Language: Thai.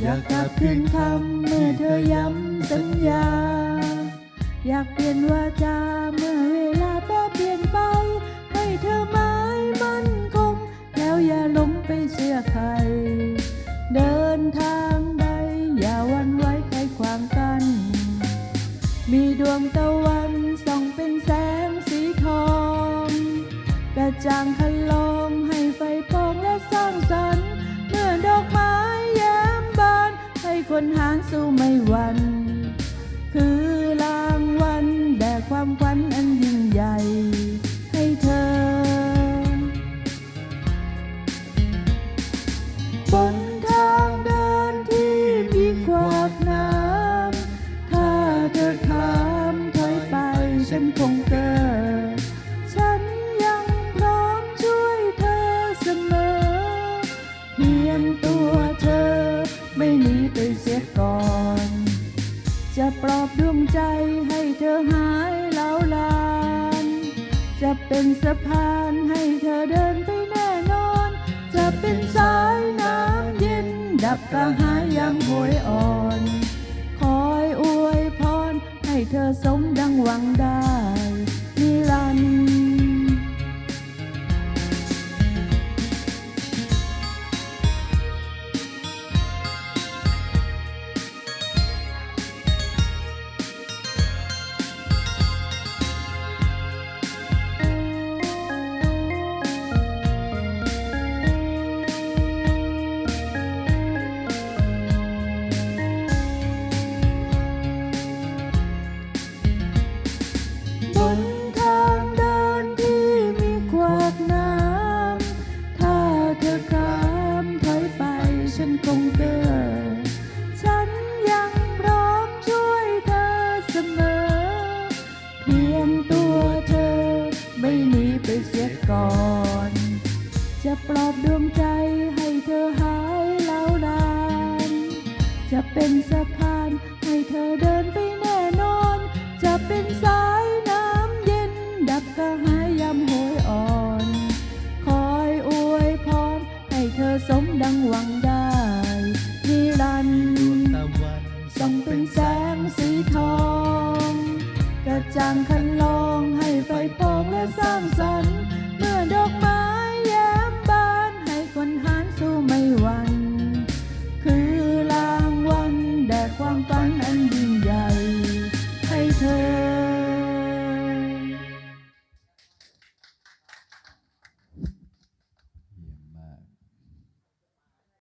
อยากกลับคืนคำเมื่อเธอย้ำสัญญา อยากเปลี่ยนวาจาเมื่อเวลาแปรเปลี่ยนไป ให้เธอหมายมั่นคง แล้วอย่าหลงไปเชื่อใคร เดินทางใด อย่าวันไว้ใครขวางกัน มีดวง จางคันลองให้ไฟพองและสร้างสรรค์ เมื่อดอกไม้แย้มบาน ให้คนหางสู้ไม่หวัน ปลอบดวงใจให้เธอหายเล้าลาน จะเป็นสะพานให้เธอเดินไปแน่นอน จะเป็นสายน้ำเย็น ดับกระหายยามโหยอ่อน คอยอวยพรให้เธอสมดังหวังได้ เพียงตัวเธอ ไม่หนีไปเสียก่อน จะปลอบดวงใจให้เธอหายเล้านาน จะเป็นสะพานให้เธอเดินไปแน่นอน จะเป็นสา จางคันลองให้ไฟโป่งและสร้างสรรค์ เมื่อดอกไม้แย้มบานให้คนหานสู้ไม่หวันคือรางวัลแด่ความฝันอันยิ่งใหญ่